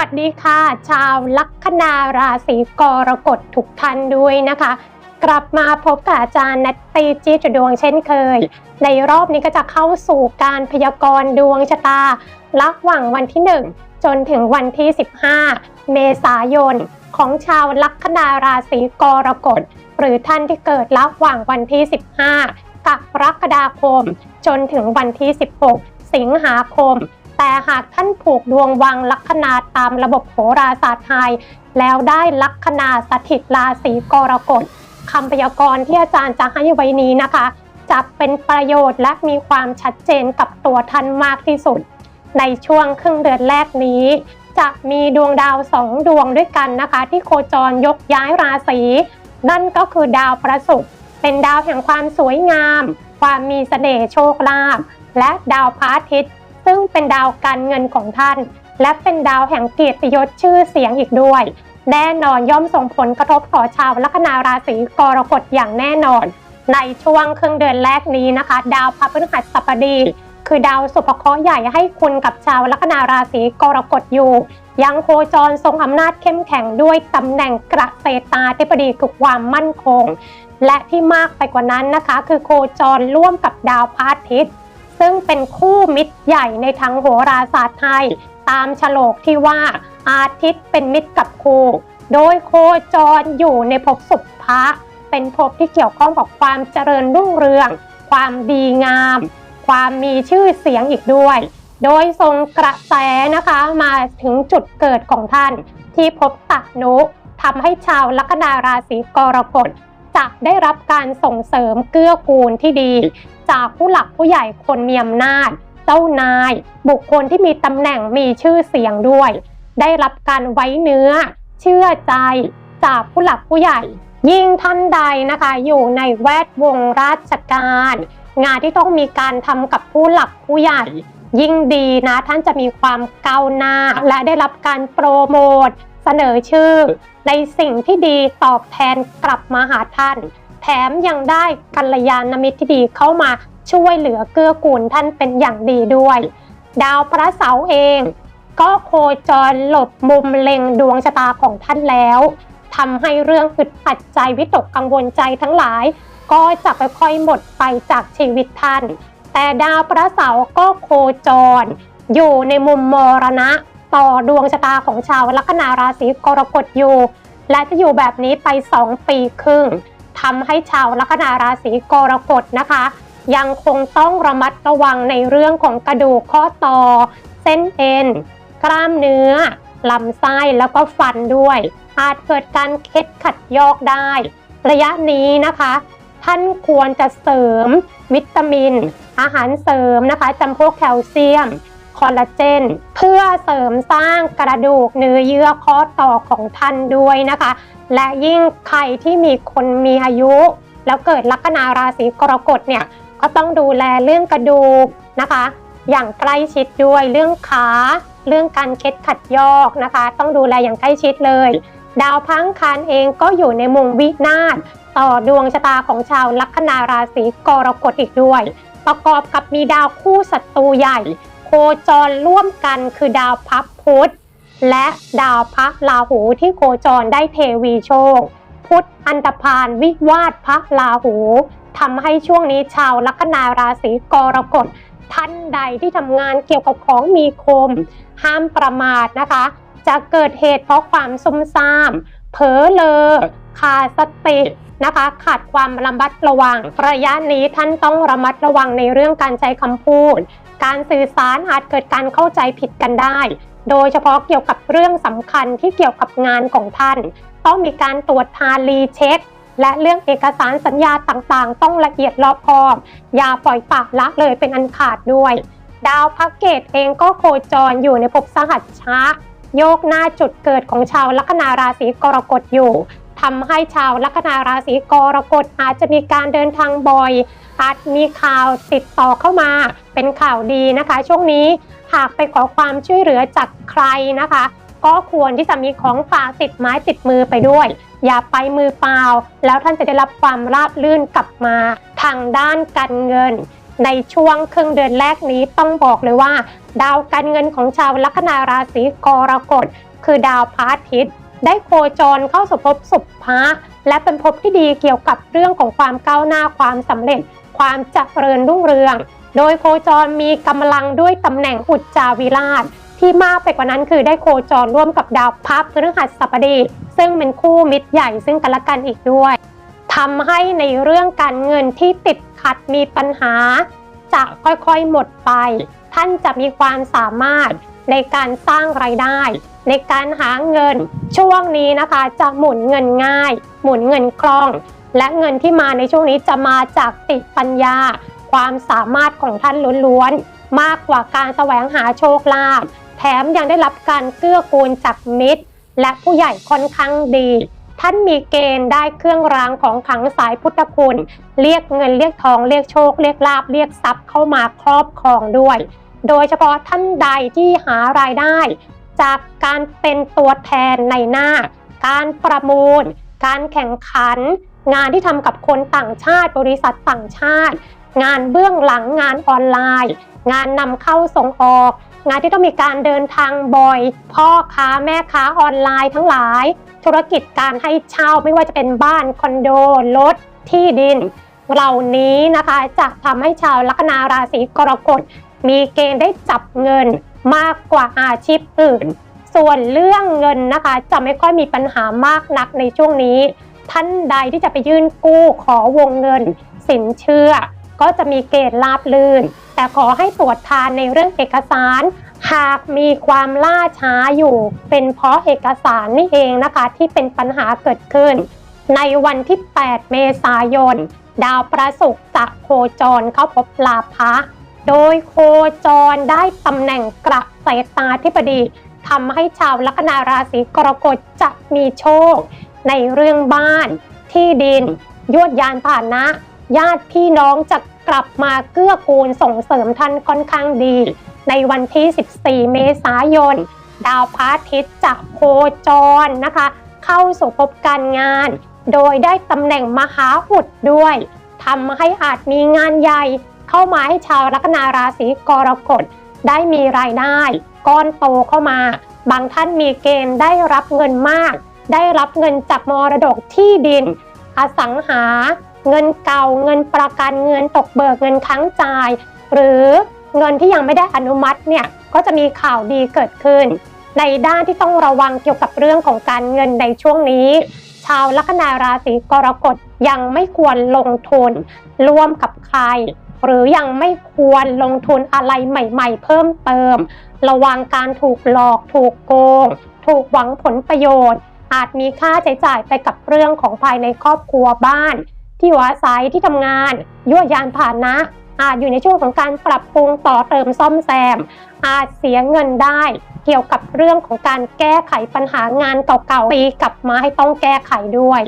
วัสดีค่ะ ชาวลัคนาราศีกรกฎทุกท่านด้วยนะคะ กลับมาพบกับอาจารย์นัตตีจีจดวงเช่นเคย ในรอบนี้ก็จะเข้าสู่การพยากรณ์ดวงชะตาระหว่างวันที่ 1 จนถึงวันที่ 15 เมษายน ของชาวลัคนาราศีกรกฎ หรือท่านที่เกิดระหว่างวันที่ 15 กรกฎาคม จนถึงวันที่ 16 สิงหาคม แต่หากท่านผูกดวงวังลัคนาตามระบบโหราศาสตร์ไทย แล้วได้ลัคนาสถิตราศีกรกฎคำพยากรณ์ที่อาจารย์จะให้ไว้นี้นะคะ จะเป็นประโยชน์และมีความชัดเจนกับตัวท่านมากที่สุด ในช่วงครึ่งเดือนแรกนี้ จะมีดวงดาวสองดวงด้วยกันนะคะ ที่โคจรยกย้ายราศีนั่นก็คือดาวพระศุกร์เป็นดาวแห่งความสวยงาม ความมีเสน่ห์โชคลาภและดาวพระอาทิตย์ ซึ่งเป็นดาวการเงินของท่าน และเป็นดาวแห่งเกียรติยศชื่อเสียงอีกด้วย แน่นอนย่อมส่งผลกระทบต่อชาวลัคนาราศีกรกฎอย่างแน่นอน ในช่วงครึ่งเดือนแรกนี้นะคะ ดาวพระพฤหัสบดี คือดาวสุภเคราะห์ใหญ่ให้คุณกับชาวลัคนาราศีกรกฎอยู่ยังโคจรทรงอำนาจเข้มแข็งด้วยตำแหน่งเกษตราธิบดีคือความมั่นคง และที่มากไปกว่านั้นนะคะ คือโคจรร่วมกับดาวพระอาทิตย์ ซึ่งเป็นคู่มิตรใหญ่ในทางโหราศาสตร์ไทย ตามฉลกที่ว่าอาทิตย์เป็นมิตรกับคู่โดยโคจรอยู่ในภพสุภะเป็นภพที่เกี่ยวข้องกับความเจริญรุ่งเรือง ความดีงาม ความมีชื่อเสียงอีกด้วย โดยทรงกระแสนะคะมาถึงจุดเกิดของท่าน ที่พบตันุทำให้ชาวลัคนาราศีกรกฎจะได้รับการส่งเสริมเกื้อกูลที่ดี จากผู้หลักผู้ใหญ่คนมีอำนาจ เจ้านาย บุคคลที่มีตำแหน่งมีชื่อเสียงด้วย ได้รับการไว้เนื้อ เชื่อใจ จากผู้หลักผู้ใหญ่ ยิ่งท่านใดนะคะ อยู่ในแวดวงราชการ งานที่ต้องมีการทำกับผู้หลักผู้ใหญ่ ยิ่งดีนะท่านจะมีความก้าวหน้า และได้รับการโปรโมทเสนอชื่อ ในสิ่งที่ดีตอบแทนกลับมาหาท่าน แถมยังได้กัลยาณมิตรที่ดีเข้ามาช่วยเหลือเกื้อกูลท่านเป็นอย่างดีด้วย ดาวพระเสาร์เอง ก็โคจรหลบมุมเล็งดวงชะตาของท่านแล้วทำให้เรื่องอึดอัดใจวิตกกังวลใจทั้งหลาย ก็จะค่อยๆหมดไปจากชีวิตท่าน แต่ดาวพระเสาร์ก็โคจร อยู่ในมุมมรณะ ต่อดวงชะตาของชาวลัคนาราศีกรกฎอยู่และจะอยู่แบบนี้ไป 2 ปีครึ่ง ทำให้ชาวลัคนาราศีกรกฎนะคะ ยังคงต้องระมัดระวังในเรื่องของกระดูกข้อต่อ เส้นเอ็น กล้ามเนื้อลำไส้แล้วก็ฟันด้วย อาจเกิดการเคล็ดขัดยอกได้ ระยะนี้นะคะ ท่านควรจะเสริม วิตามิน อาหารเสริมนะคะจำพวกแคลเซียม คอลลาเจน เพื่อเสริมสร้างกระดูกเนื้อเยื่อข้อต่อของท่านด้วยนะคะ และยิ่งใครที่มีคนมีอายุ แล้วเกิดลัคนาราศีกรกฎเนี่ยก็ต้องดูแลเรื่องกระดูกนะคะ อย่างใกล้ชิดด้วยเรื่องขาเรื่องการเคล็ดขัดยอกนะคะ ต้องดูแลอย่างใกล้ชิดเลย ดาวพังคารเองก็อยู่ในมุมวินาศต่อดวงชะตาของชาวลัคนาราศีกรกฎอีกด้วย ประกอบกับมีดาวคู่ศัตรูใหญ่ คจรร่วมกันคือดาวพับพุธและดาวพระราหูที่โคจรได้เทวีโชค พุธอันตพานวิวาทพระราหูทำให้ช่วงนี้ชาวลัคนาราศีกรกฎท่านใดที่ทำงานเกี่ยวกับของมีคม ห้ามประมาทนะคะ จะเกิดเหตุเพราะความซุ่มซ่าม เผลอเลอขาดสตินะคะ ขาดความระมัดระวัง ระยะนี้ท่านต้องระมัดระวังในเรื่องการใช้คำพูด การสื่อสารอาจเกิดการเข้าใจผิดกันได้ โดยเฉพาะเกี่ยวกับเรื่องสำคัญที่เกี่ยวกับงานของท่าน ต้องมีการตรวจทานรีเช็ค และเรื่องเอกสารสัญญาต่างๆ ต้องละเอียดรอบคอบ อย่าปล่อยปละละเลยเป็นอันขาดด้วย ดาวพักเกตเองก็โคจรอยู่ในภพสหัชชะโยกหน้าจุดเกิดของชาวลัคนาราศีกรกฎอยู่ ทำให้ชาวลัคนาราศีกรกฎอาจจะมีการเดินทางบ่อย อาจมีข่าวติดต่อเข้ามาเป็นข่าวดีนะคะ ช่วงนี้หากไปขอความช่วยเหลือจากใครนะคะ ก็ควรที่จะมีของฝากติดไม้ติดมือไปด้วย อย่าไปมือเปล่า แล้วท่านจะได้รับความราบรื่นกลับมาทางด้านการเงิน ในช่วงครึ่งเดือนแรกนี้ต้องบอกเลยว่า ดาวการเงินของชาวลัคนาราศีกรกฎคือดาวพระอาทิตย์ ได้โคจรเข้าสู่ภพสุภะและเป็นภพที่ดีเกี่ยวกับเรื่องของความก้าวหน้าความสำเร็จ ความเจริญรุ่งเรือง โดยโคจรมีกำลังด้วยตำแหน่งอุจจาวิราช ที่มากไปกว่านั้นคือได้โคจรร่วมกับดาวพับพฤหัสบดี ซึ่งเป็นคู่มิตรใหญ่ซึ่งกันและกันอีกด้วยทำให้ในเรื่องการเงินที่ติดขัดมีปัญหา จะค่อยๆหมดไป ท่านจะมีความสามารถในการสร้างไรายได้ ในการหาเงินช่วงนี้นะคะจะหมุนเงินง่าย หมุนเงินคล่อง และเงินที่มาในช่วงนี้จะมาจากติปัญญา ความสามารถของท่านล้วนๆมากกว่าการแสวงหาโชคลาภแถมยังได้รับการเกื้อกูลจากมิตร และผู้ใหญ่ค่อนข้างดี ท่านมีเกณฑ์ได้เครื่องรางของขังสายพุทธคุณ เรียกเงินเรียกทองเรียกโชค เรียกลาบเรียกทรัพย์เข้ามาครอบครองด้วย โดยเฉพาะท่านใดที่หารายได้ จากการเป็นตัวแทนในหน้า การประมูล การแข่งขัน งานที่ทำกับคนต่างชาติ บริษัทต่างชาติ งานเบื้องหลังงานออนไลน์ งานนำเข้าส่งออก งานที่ต้องมีการเดินทางบ่อย พ่อค้าแม่ค้าออนไลน์ทั้งหลาย ธุรกิจการให้เช่าไม่ว่าจะเป็นบ้านคอนโดรถที่ดิน เหล่านี้นะคะจะทำให้ชาวลัคนาราศีกรกฎมีเกณฑ์ได้จับเงิน มากกว่าอาชีพอื่น ส่วนเรื่องเงินนะคะ จะไม่ค่อยมีปัญหามากนักในช่วงนี้ ท่านใดที่จะไปยื่นกู้ขอวงเงิน สินเชื่อ ก็จะมีเกณฑ์ราบลื่น แต่ขอให้ตรวจทานในเรื่องเอกสาร หากมีความล่าช้าอยู่ เป็นเพราะเอกสารนี่เองนะคะ ที่เป็นปัญหาเกิดขึ้น ในวันที่ 8 เมษายน ดาวประศุกร์จะโคจรเข้าพบลาภะ โดยโคจรได้ตำแหน่งกระเสตาธิบดีทำให้ชาวลัคนาราศีกรกฎจะมีโชค ในเรื่องบ้าน ที่ดิน ยวดยานผ่านนะ ญาติพี่น้องจะกลับมาเกื้อกูลส่งเสริมท่านค่อนข้างดี ในวันที่ 14 เมษายน ดาวพระอาทิตย์จะโคจรนะคะ เข้าสู่ภพการงาน โดยได้ตำแหน่งมหาอุดด้วยทำให้อาจมีงานใหญ่ เข้ามาให้ชาวลัคนาราศีกรกฎได้มีรายได้ก้อนโตเข้ามา บางท่านมีเกณฑ์ได้รับเงินมาก ได้รับเงินจากมรดกที่ดิน อสังหา เงินเก่าเงินประกันเงินตกเบิกเงินค้างจ่าย หรือเงินที่ยังไม่ได้อนุมัติเนี่ยก็จะมีข่าวดีเกิดขึ้น ในด้านที่ต้องระวังเกี่ยวกับเรื่องของการเงินในช่วงนี้ ชาวลัคนาราศีกรกฎยังไม่ควรลงทุนร่วมกับใคร หรือยังไม่ควรลงทุนอะไรใหม่ ๆ เพิ่มเติม ระวังการถูกหลอกถูกโกง ถูกหวังผลประโยชน์ อาจมีค่าใช้จ่ายไปกับเรื่องของภายในครอบครัวบ้าน ที่อยู่อาศัยที่ทำงานยั่วยานผ่านนะอาจอยู่ในช่วงของการปรับปรุงต่อเติมซ่อมแซม อาจเสียเงินได้ เกี่ยวกับเรื่องของการแก้ไขปัญหางานเก่าๆปีกลับมาให้ต้องแก้ไขด้วย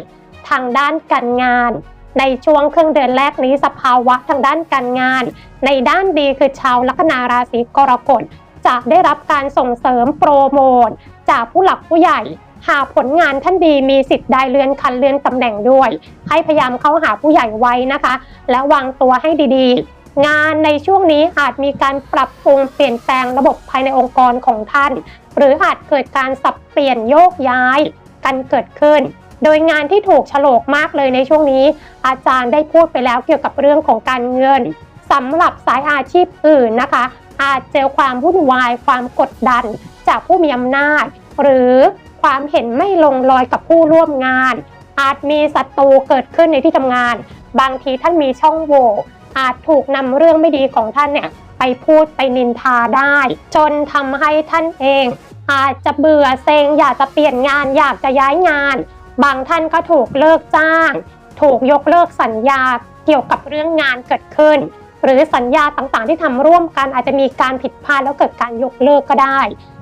ทางด้านการงาน ในช่วงครึ่งเดือนแรกนี้สภาวะทางด้านการงาน ในด้านดีคือชาวลัคนาราศีกรกฎจะได้รับการส่งเสริมโปรโมทจากผู้หลักผู้ใหญ่ หากผลงานท่านดีมีสิทธิ์ได้เลื่อนคันเลื่อนตำแหน่งด้วย ให้พยายามเข้าหาผู้ใหญ่ไว้นะคะ และวางตัวให้ดีๆ งานในช่วงนี้อาจมีการปรับปรุงเปลี่ยนแปลงระบบภายในองค์กรของท่าน หรืออาจเกิดการสับเปลี่ยนโยกย้ายกันเกิดขึ้น โดยงานที่ถูกฉลกมากเลยในช่วงนี้ อาจารย์ได้พูดไปแล้วเกี่ยวกับเรื่องของการเงินสำหรับสายอาชีพอื่นนะคะ อาจเจอความวุ่นวายความกดดันจากผู้มีอำนาจ หรือความเห็นไม่ลงรอยกับผู้ร่วมงาน อาจมีศัตรูเกิดขึ้นในที่ทำงาน บางทีท่านมีช่องโหว่อาจถูกนำเรื่องไม่ดีของท่านเนี่ยไปพูดไปนินทาได้ จนทำให้ท่านเอง อาจจะเบื่อเซ็งอยากจะเปลี่ยนงานอยากจะย้ายงาน บางท่านก็ถูกเลิกจ้าง ถูกยกเลิกสัญญาเกี่ยวกับเรื่องงานเกิดขึ้น หรือสัญญาต่างๆ ที่ทำร่วมกันอาจจะมีการผิดพลาดแล้วเกิดการยกเลิกก็ได้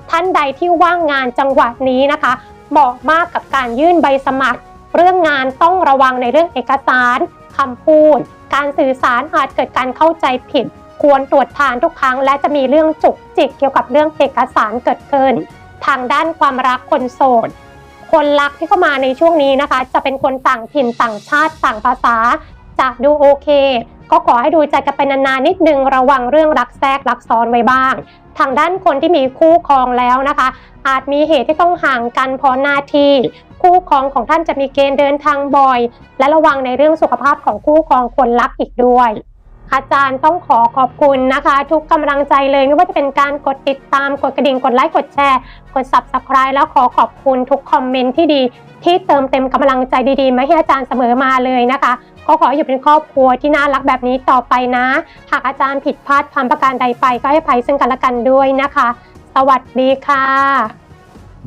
ท่านใดที่ว่างงานจังหวะนี้นะคะเหมาะมากกับการยื่นใบสมัคร เรื่องงานต้องระวังในเรื่องเอกสารคำพูด การสื่อสารอาจเกิดการเข้าใจผิด ควรตรวจทานทุกครั้ง และจะมีเรื่องจุกจิกเกี่ยวกับเรื่องเอกสารเกิดขึ้น ทางด้านความรักคนโสด คนรักที่เข้ามาในช่วงนี้นะคะ จะเป็นคนต่างถิ่นต่างชาติต่างภาษา จะดูโอเค ก็ขอให้ดูใจกันไปนานๆนิดนึงระวังเรื่องรักแทรกรักซ้อนไว้บ้าง ทางด้านคนที่มีคู่ครองแล้วนะคะ อาจมีเหตุที่ต้องห่างกันเพราะหน้าที่คู่ครองของท่านจะมีเกณฑ์เดินทางบ่อย และระวังในเรื่องสุขภาพของคู่ครองคนรักอีกด้วย อาจารย์ต้องขอขอบคุณนะคะ ทุกกำลังใจเลยไม่ว่าจะเป็นการกดติดตามกดกระดิ่งกดไลค์กดแชร์ กด subscribe แล้วขอขอบคุณทุกคอมเมนต์ที่ดี ที่เติมเต็มกำลังใจดีๆมาให้อาจารย์เสมอมาเลยนะคะก็ขออยู่เป็นครอบครัวที่น่ารักแบบนี้ต่อไปนะ หากอาจารย์ผิดพลาดทำประการใดไปก็ให้อภัยซึ่งกันและกันด้วยนะคะ สวัสดีค่ะ